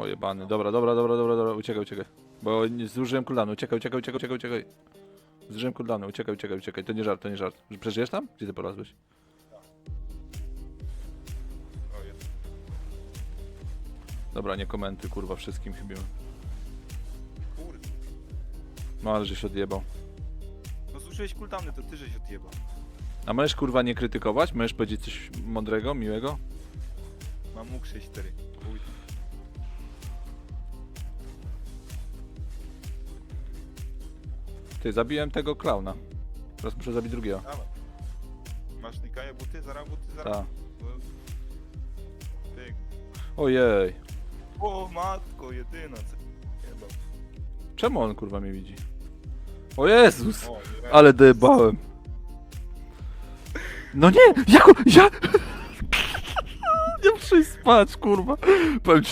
O jebany, dobra, dobra, dobra, dobra, dobra, uciekaj, uciekaj. Bo nie zużyłem cooldownu, uciekaj, uciekaj, uciekaj, uciekaj, uciekaj. Zużyłem cooldownu, uciekaj, uciekaj, uciekaj, to nie żart, to nie żart. Przeżyjesz tam? Gdzie ty polazłeś? O, jest. Dobra, nie komentuj, kurwa, wszystkim. Kurde. No ale żeś odjebał. No zużyłeś kultamy, to ty żeś odjebał. A możesz kurwa nie krytykować? Możesz powiedzieć coś mądrego, miłego? Mam mógł 6-4. Chuj. Ty, zabiłem tego klauna. Teraz muszę zabić drugiego. Dawaj. Masz nikaje buty? Zaraz buty, zaraz. Ta. Ojej. O matko, jedyna. co- Jebał. Czemu on kurwa mnie widzi? O Jezus! O, nie. Ale debałem. No nie! Jako... Ja... Nie muszę spać, kurwa. Powiem ci